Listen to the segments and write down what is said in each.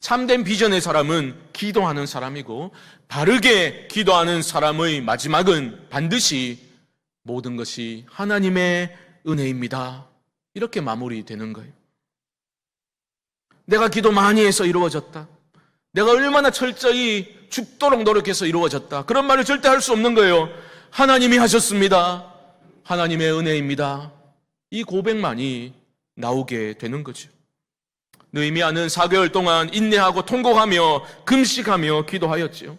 참된 비전의 사람은 기도하는 사람이고 바르게 기도하는 사람의 마지막은 반드시 모든 것이 하나님의 은혜입니다. 이렇게 마무리되는 거예요. 내가 기도 많이 해서 이루어졌다. 내가 얼마나 철저히 죽도록 노력해서 이루어졌다. 그런 말을 절대 할 수 없는 거예요. 하나님이 하셨습니다. 하나님의 은혜입니다. 이 고백만이 나오게 되는 거죠. 느헤미야는 4개월 동안 인내하고 통곡하며 금식하며 기도하였지요.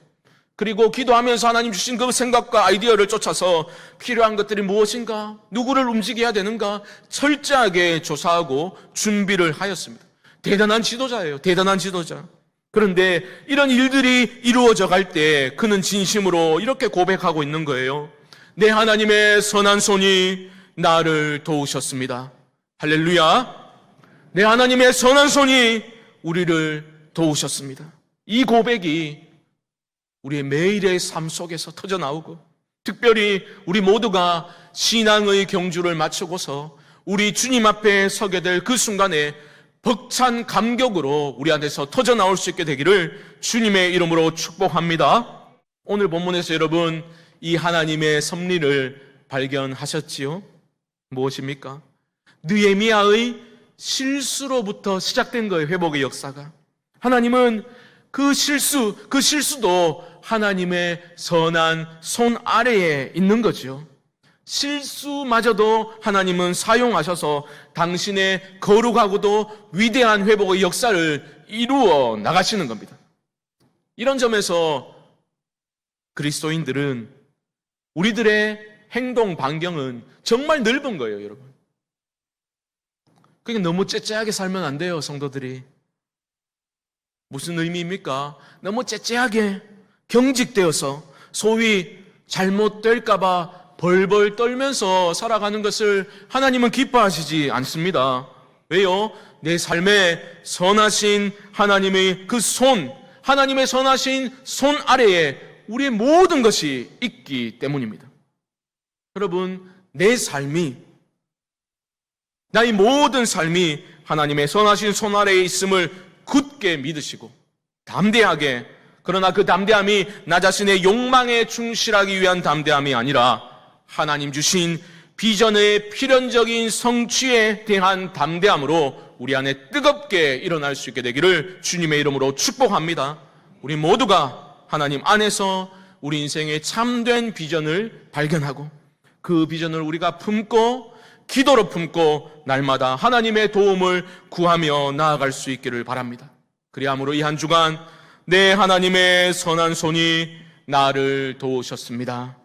그리고 기도하면서 하나님 주신 그 생각과 아이디어를 쫓아서 필요한 것들이 무엇인가, 누구를 움직여야 되는가 철저하게 조사하고 준비를 하였습니다. 대단한 지도자예요. 대단한 지도자. 그런데 이런 일들이 이루어져 갈 때 그는 진심으로 이렇게 고백하고 있는 거예요. 내 하나님의 선한 손이 나를 도우셨습니다. 할렐루야. 내 하나님의 선한 손이 우리를 도우셨습니다. 이 고백이 우리의 매일의 삶 속에서 터져 나오고 특별히 우리 모두가 신앙의 경주를 마치고서 우리 주님 앞에 서게 될 그 순간에 벅찬 감격으로 우리 안에서 터져 나올 수 있게 되기를 주님의 이름으로 축복합니다. 오늘 본문에서 여러분 이 하나님의 섭리를 발견하셨지요? 무엇입니까? 느에미아의 실수로부터 시작된 거예요. 회복의 역사가. 하나님은 그 실수, 그 실수도 하나님의 선한 손 아래에 있는 거죠. 실수마저도 하나님은 사용하셔서 당신의 거룩하고도 위대한 회복의 역사를 이루어 나가시는 겁니다. 이런 점에서 그리스도인들은 우리들의 행동 반경은 정말 넓은 거예요, 여러분. 그게 너무 째째하게 살면 안 돼요, 성도들이. 무슨 의미입니까? 너무 째째하게 경직되어서 소위 잘못될까봐 벌벌 떨면서 살아가는 것을 하나님은 기뻐하시지 않습니다. 왜요? 내 삶에 선하신 하나님의 그 손, 하나님의 선하신 손 아래에 우리의 모든 것이 있기 때문입니다. 여러분, 내 삶이, 나의 모든 삶이 하나님의 선하신 손 아래에 있음을 굳게 믿으시고, 담대하게, 그러나 그 담대함이 나 자신의 욕망에 충실하기 위한 담대함이 아니라 하나님 주신 비전의 필연적인 성취에 대한 담대함으로 우리 안에 뜨겁게 일어날 수 있게 되기를 주님의 이름으로 축복합니다. 우리 모두가 하나님 안에서 우리 인생의 참된 비전을 발견하고 그 비전을 우리가 품고 기도로 품고 날마다 하나님의 도움을 구하며 나아갈 수 있기를 바랍니다. 그리함으로 이 한 주간 내 하나님의 선한 손이 나를 도우셨습니다.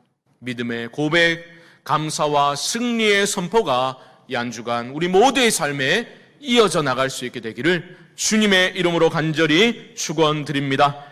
믿음의 고백, 감사와 승리의 선포가 이 한 주간 우리 모두의 삶에 이어져 나갈 수 있게 되기를 주님의 이름으로 간절히 축원드립니다.